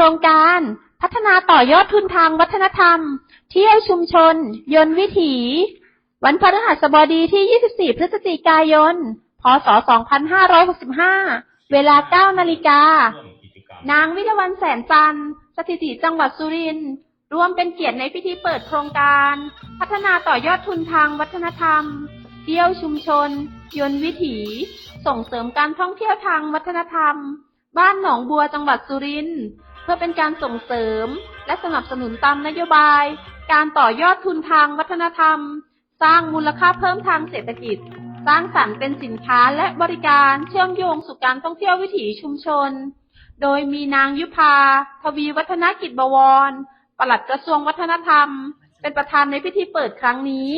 ครงการ พัฒนาต่อยอดทุนทางวัฒนธรรม เที่ยวชุมชน ยนต์วิถี วันพฤหัสบดีที่ 24 พฤศจิกายน พศ 2565 เวลา 9 นาฬิกา นางวิรวรรณแสนจันสถิติจังหวัดสุรินทร์ร่วมเป็นเกียรติในพิธีเปิดโครงการ พัฒนาต่อยอดทุนทางวัฒนธรรม เที่ยวชุมชน ยนต์วิถี ส่งเสริมการท่องเที่ยวทางวัฒนธรรม บ้านหนองบัวจังหวัดสุรินทร์ เพื่อเป็นการส่งเสริมและสนับสนุนตามนโยบาย การต่อยอดทุนทางวัฒนธรรม สร้างมูลค่าเพิ่มทางเศรษฐกิจ สร้างสรรค์เป็นสินค้าและบริการเชื่อมโยงสู่การท่องเที่ยววิถีชุมชน โดยมีนางยุพา ทวีวัฒนกิจบวรปลัดกระทรวงวัฒนธรรม เป็นประธานในพิธีเปิดครั้งนี้